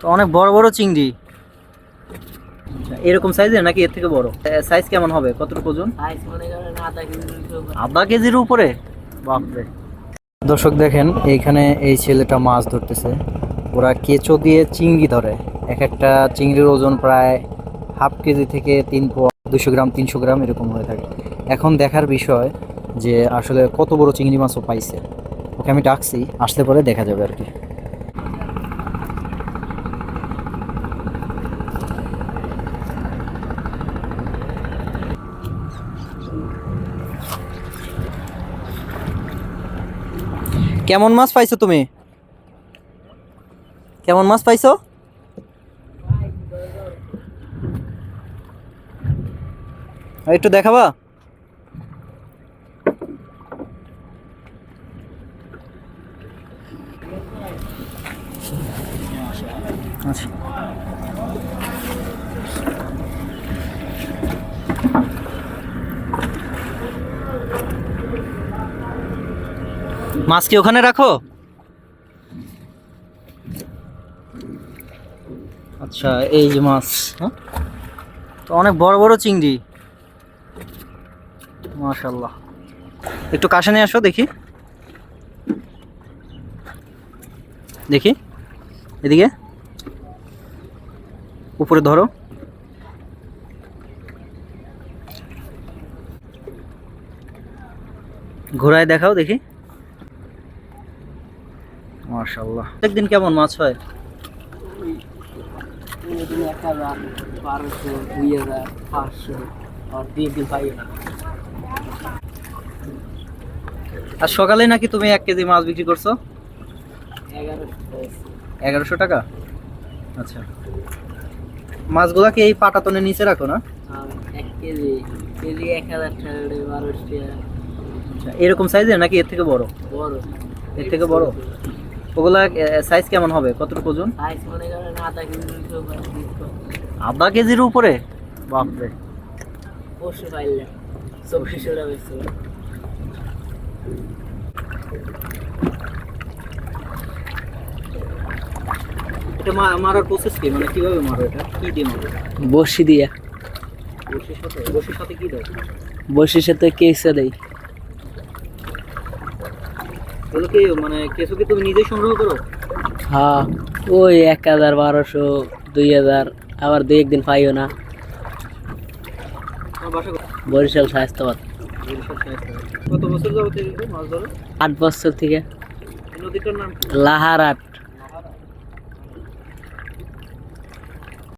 তো অনেক বড় বড় চিংড়ি। আচ্ছা, এরকম সাইজের নাকি এর থেকে বড়? সাইজ কেমন হবে? কতটুকু ওজন? সাইজ মনে করেন আধা কেজির উপরে। আধা কেজির উপরে? বাপরে। দর্শক দেখেন এইখানে এই ছেলেটা মাছ ধরতেছে। ওরা কেঁচো দিয়ে চিংড়ি ধরে। এক একটা চিংড়ির ওজন প্রায় হাফ কেজি থেকে তিন দুশো গ্রাম তিনশো গ্রাম এরকম হয়ে থাকে। এখন দেখার বিষয় যে আসলে কত বড় চিংড়ি মাছও পাইছে। ওকে আমি ডাকছি আসলে পরে দেখা যাবে আর কি। কেমন মাছ পাইছো তুমি? কেমন মাছ পাইছো? একটু দেখাবা? আচ্ছা। মাছ কি ওখানে রাখো? আচ্ছা এই যে মাছ হ্যাঁ? তো অনেক বড় বড় চিংড়ি। মাশাল্লাহ একটু কাছে নিয়ে আসো, দেখি। দেখি, এদিকে। উপরে ধরো। ঘোড়ায় দেখাও, দেখি। মাশাল্লাহ একদিন কেমন মাছ হয়? এক হাজার বারোশো দুই হাজার পাঁচশো আর দুই দিন পাই আর সকালে নাকি তুমি এক কেজি মাছ বিক্রি করছ? এগারোশো। টাকা? আচ্ছা। মাছগুলা কি এই পাটাতনের নিচে রাখো না? কেজি কেজি এক হাজার টাকা আচ্ছা এরকম সাইজের নাকি এর থেকে বড়? বড়। এর থেকে বড়? ওগুলা সাইজ কেমন হবে? কতটুকু ওজন? সাইজ মনে করেন আধা কেজির উপরে আধা কেজির উপরে? বাপরে। পরশু পাইলাম চব্বিশশো টাকা বেশি। এটা মা- মারার প্রসেস কি? মানে কীভাবে মারো এটা? কি দিয়ে মারো বসি দিয়া। বসির সাথে বসির সাথে কি দাও বসির সাথে কেসে দেয়। কি মানে কেঁচো কি তুমি নিজে সংগ্রহ করো? হ্যাঁ ওই এক হাজার বারোশো দুই হাজার আবার দুই একদিন পাইও না? বরিশাল স্বাস্থ্যবাদ। কত বছর যাবত মাছ ধরো আট বছর থেকে। লাহার নদীটার নাম লাহারাট